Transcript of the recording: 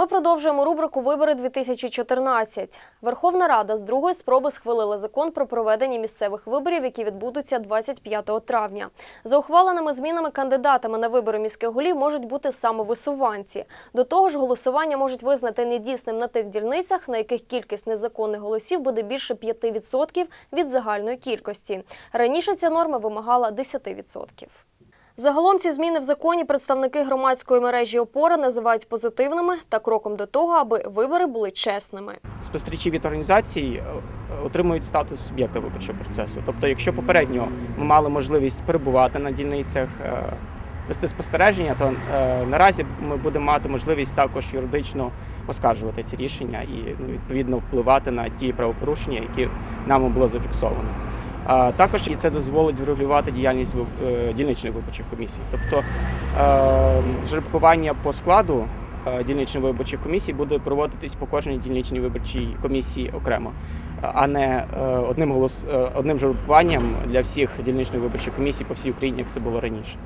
Ми продовжуємо рубрику Вибори 2014. Верховна Рада з другої спроби схвалила закон про проведення місцевих виборів, які відбудуться 25 травня. За ухваленими змінами кандидатами на вибори міських голів можуть бути самовисуванці. До того ж, голосування можуть визнати недійсним на тих дільницях, на яких кількість незаконних голосів буде більше 5% від загальної кількості. Раніше ця норма вимагала 10%. Загалом ці зміни в законі представники громадської мережі опора називають позитивними та кроком до того, аби вибори були чесними. спостерігачі від організацій е, отримують статус суб'єкта виборчого процесу. Тобто, якщо попередньо ми мали можливість перебувати на дільницях, е, вести спостереження, то е, наразі ми будемо мати можливість також юридично оскаржувати ці рішення і ну, відповідно впливати на ті правопорушення, які нами було зафіксовано. А також і це дозволить врегулювати діяльність е, дільничних виборчих комісій. Тобто е, жеребкування по складу е, дільничних виборчих комісій буде проводитись по кожній дільничній виборчій комісії окремо, а не одним голос одним жеребкуванням для всіх дільничних виборчих комісій по всій Україні, як це було раніше.